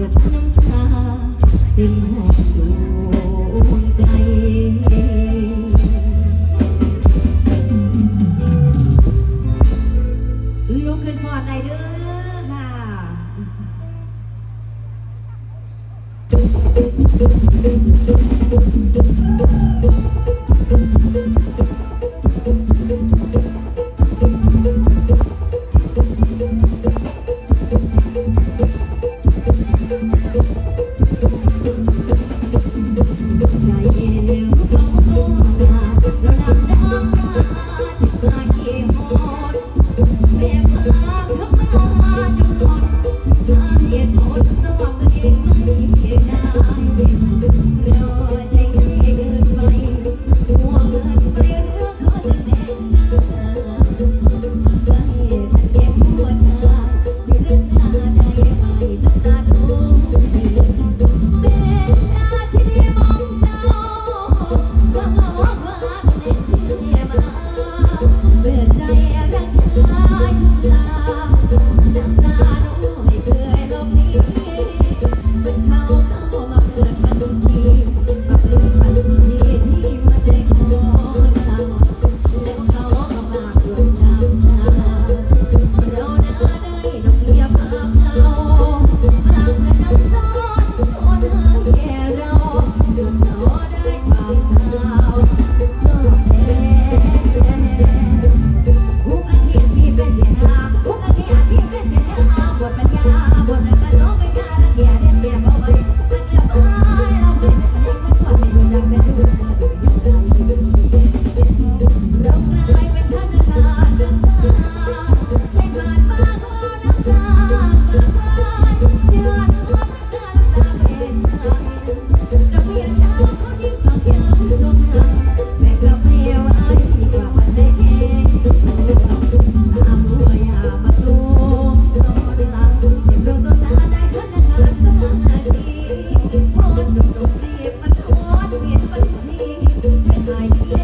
ลุกคนพอได้เด้อค่ะ Come on, baby. night.